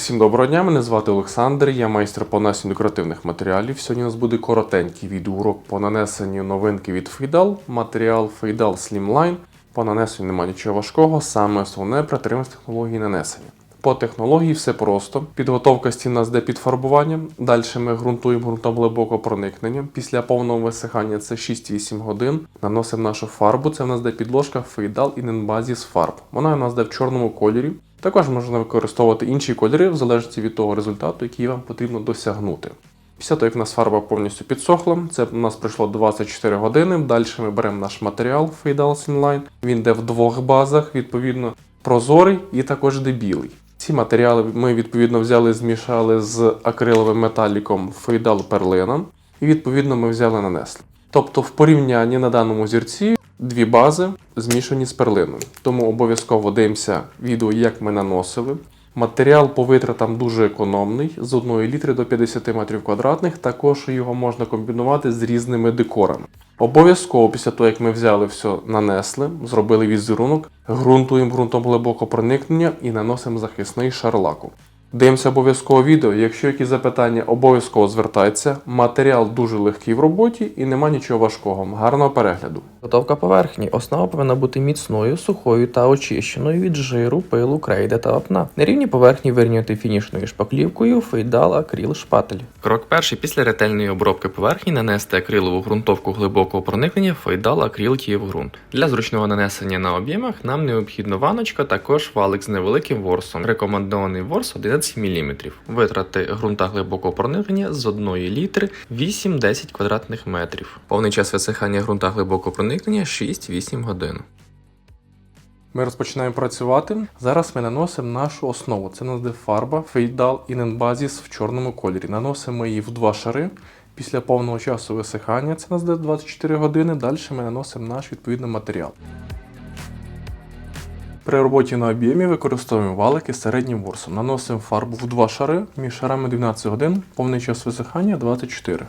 Усім доброго дня, мене звати Олександр, я майстер по нанесенню декоративних матеріалів. Сьогодні у нас буде коротенький відеоурок по нанесенню новинки від Фейдал, матеріал Фейдал Slimline. По нанесенню немає нічого важкого, саме основне притримуйтесь технології нанесення. По технології все просто. Підготовка стін нас йде під фарбуванням. Далі ми ґрунтуємо ґрунтом глибокого проникнення. Після повного висихання це 6-8 годин. Наносимо нашу фарбу. Це в нас йде підложка Фейдал Inenbasis фарб. Вона у нас йде в чорному кольорі. Також можна використовувати інші кольори в залежності від того результату, який вам потрібно досягнути. Після того, як у нас фарба повністю підсохла, це у нас пройшло 24 години. Далі ми беремо наш матеріал Fadal Inline. Він йде в двох базах, відповідно, прозорий і також йде білий. Ці матеріали ми відповідно взяли, змішали з акриловим металіком Fadal Perlina і відповідно ми взяли нанесли. Тобто в порівнянні на даному зірці дві бази змішані з перлиною. Тому обов'язково дивимося відео, як ми наносили. Матеріал по витратам дуже економний, з 1 літри до 50 метрів квадратних. Також його можна комбінувати з різними декорами. Обов'язково після того, як ми взяли все, нанесли, зробили візерунок, ґрунтуємо ґрунтом глибокого проникнення і наносимо захисний шар лаку. Дивимося обов'язково відео. Якщо якісь запитання, обов'язково звертайтеся. Матеріал дуже легкий в роботі і нема нічого важкого. Гарного перегляду. Готовка поверхні. Основа повинна бути міцною, сухою та очищеною від жиру, пилу, крейди та вапна. На рівні поверхні вирівняти фінішною шпаклівкою, фейдал, акрил, шпатель. Крок перший. Після ретельної обробки поверхні нанести акрилову ґрунтовку глибокого проникнення, фейдал, акрил, ґрунт. Для зручного нанесення на об'ємах нам необхідна ваночка, також валик з невеликим ворсом. Рекомендований ворс 11 мм. Витрати ґрунта глибокого проникнення з 1 літри 8-10 квадратних метрів. Повний час висихання ґрунта глибокого проникнення 6-8 годин. Ми розпочинаємо працювати. Зараз ми наносимо нашу основу. Це у фарба Fadal Inenbasis в чорному кольорі. Наносимо її в два шари. Після повного часу висихання, це нас де 24 години. Далі ми наносимо наш відповідний матеріал. При роботі на об'ємі використовуємо валики з середнім ворсом. Наносимо фарбу в два шари, між шарами 12 годин, повний час висихання 24.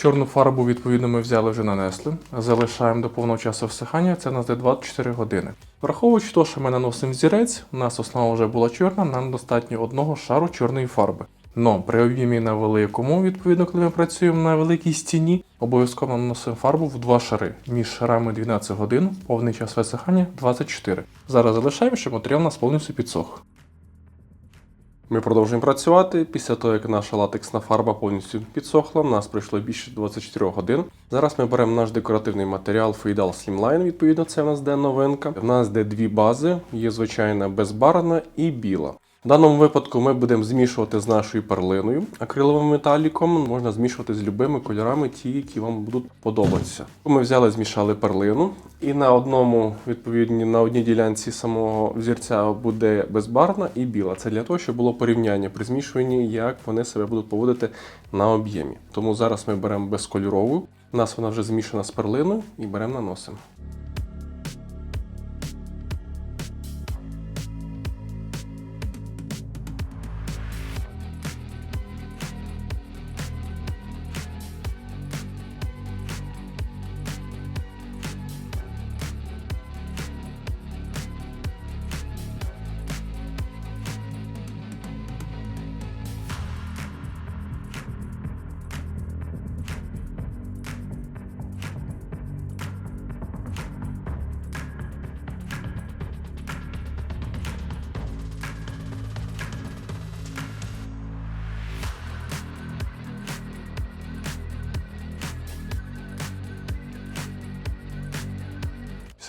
Чорну фарбу, відповідно, ми взяли вже нанесли. Залишаємо до повного часу всихання, це нас де 24 години. Враховуючи те, що ми наносимо взірець, у нас основа вже була чорна, нам достатньо одного шару чорної фарби. Но при об'ємі на великому, відповідно, коли ми працюємо на великій стіні, обов'язково наносимо фарбу в два шари. Між шарами 12 годин, повний час висихання 24. Зараз залишаємо, щоб матеріал нас повністю підсох. Ми продовжуємо працювати. Після того, як наша латексна фарба повністю підсохла, у нас пройшло більше 24 годин. Зараз ми беремо наш декоративний матеріал Fadal Slimline, відповідно, це в нас де новинка. У нас де дві бази, є звичайна безбарна і біла. В даному випадку ми будемо змішувати з нашою перлиною акриловим металіком. Можна змішувати з любими кольорами, ті, які вам будуть подобатися. Ми взяли, змішали перлину, і на одному, відповідні, на одній ділянці самого взірця буде безбарвна і біла. Це для того, щоб було порівняння при змішуванні, як вони себе будуть поводити на об'ємі. Тому зараз ми беремо безкольорову. У нас вона вже змішана з перлиною і беремо наносимо.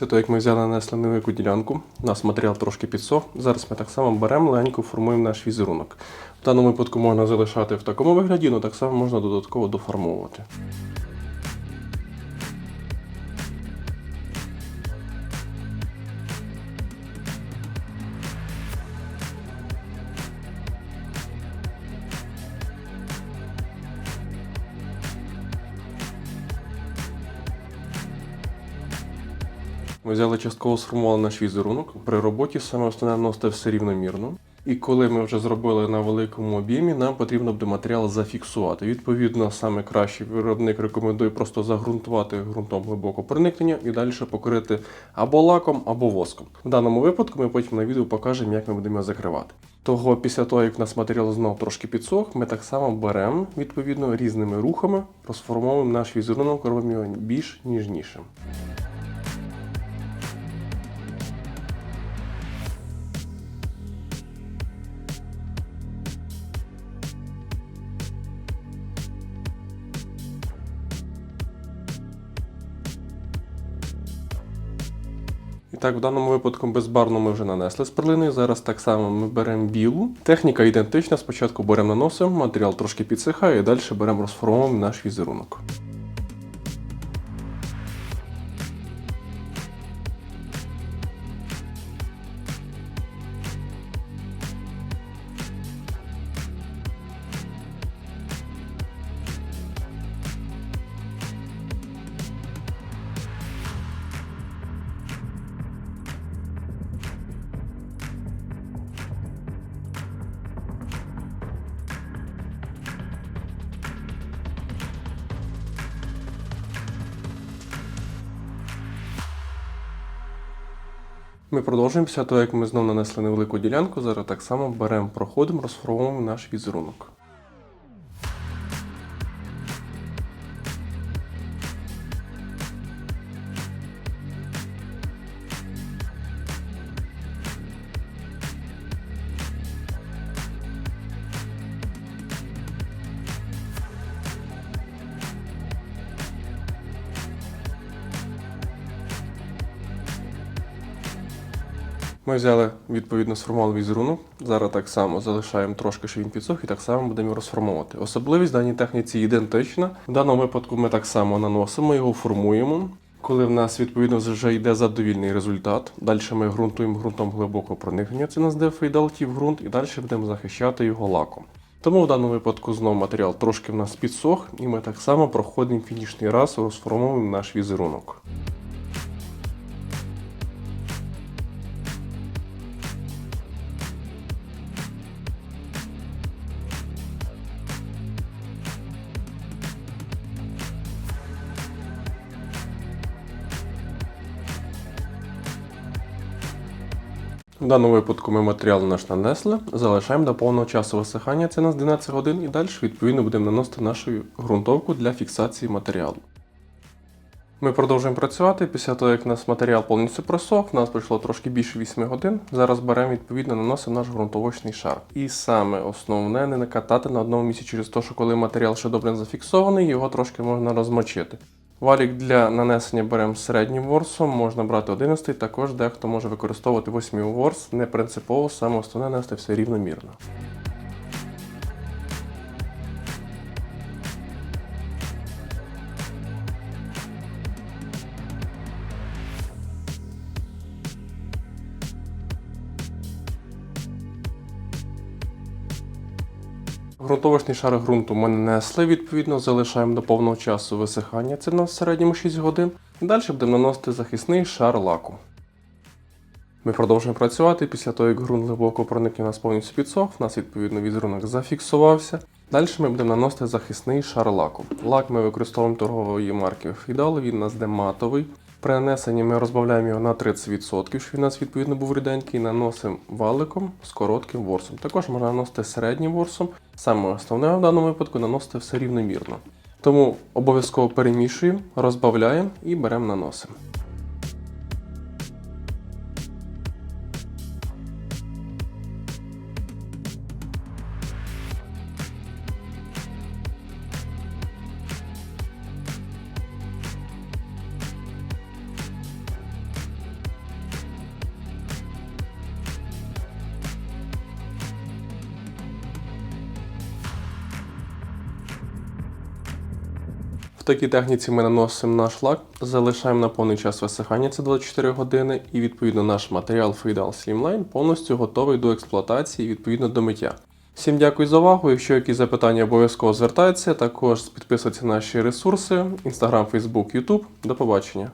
Після того, як ми взяли нанесли невелику ділянку, у нас матеріал трошки підсох. Зараз ми так само беремо легенько формуємо наш візерунок. В даному випадку можна залишати в такому вигляді, але так само можна додатково доформовувати. Взяли частково сформували наш візерунок. При роботі саме основне наносити все рівномірно. І коли ми вже зробили на великому об'ємі, нам потрібно буде матеріал зафіксувати. Відповідно, саме кращий виробник рекомендує просто загрунтувати ґрунтом глибоко проникнення і далі покрити або лаком, або воском. В даному випадку ми потім на відео покажемо, як ми будемо його закривати. Того після того, як у нас матеріал знову трошки підсох, ми так само беремо відповідно різними рухами, розформовуємо наш візерунок, робимо його більш ніжнішим. Так, в даному випадку безбарно ми вже нанесли з перлини. Зараз так само ми беремо білу. Техніка ідентична. Спочатку беремо наносимо, матеріал трошки підсихає, і далі беремо розформовуємо наш візерунок. Ми продовжуємо після того, як ми знову нанесли невелику ділянку. Зараз так само беремо, проходимо, розформовуємо наш візерунок. Ми взяли відповідно сформували візерунок. Зараз так само залишаємо трошки, щоб він підсох, і так само будемо його розформовувати. Особливість даній техніці ідентична. В даному випадку ми так само наносимо, його формуємо. Коли в нас відповідно вже йде задовільний результат, далі ми ґрунтуємо ґрунтом глибокого проникнення, це у нас де фейдалтів ґрунт, і далі будемо захищати його лаком. Тому в даному випадку знову матеріал трошки в нас підсох, і ми так само проходимо фінішний раз, розформовуємо наш візерунок. Даному випадку ми матеріал наш нанесли, залишаємо до повного часу висихання, це нас 12 годин, і далі відповідно будемо наносити нашу ґрунтовку для фіксації матеріалу. Ми продовжуємо працювати. Після того, як у нас матеріал повністю просох, у нас пройшло трошки більше 8 годин. Зараз беремо відповідно наносимо наш ґрунтовочний шар. І саме основне не накатати на одному місці через те, що коли матеріал ще добре зафіксований, його трошки можна розмочити. Валік для нанесення беремо середнім ворсом, можна брати 11, також дехто може використовувати 8 ворс, не принципово, саме основне нести все рівномірно. Грунтовочний шар ґрунту ми нанесли, відповідно, залишаємо до повного часу висихання, це на в середньому 6 годин. Далі будемо наносити захисний шар лаку. Ми продовжуємо працювати. Після того, як ґрунт глибоко проникне нас повністю підсох, у нас відповідно візерунок зафіксувався. Далі ми будемо наносити захисний шар лаку. Лак ми використовуємо торгової марки Fidal, він у нас де матовий. При нанесенні ми розбавляємо його на 30%, щоб він у нас відповідно був ріденький, наносимо валиком з коротким ворсом. Також можна наносити середнім ворсом. Саме основне в даному випадку наносити все рівномірно. Тому обов'язково перемішуємо, розбавляємо і беремо наносимо. В такій техніці ми наносимо наш лак, залишаємо на повний час висихання, це 24 години, і відповідно наш матеріал Freedal Slimline повністю готовий до експлуатації відповідно до миття. Всім дякую за увагу. Якщо якісь запитання обов'язково звертайтеся, також підписуйтесь на наші ресурси: Instagram, Facebook, YouTube. До побачення.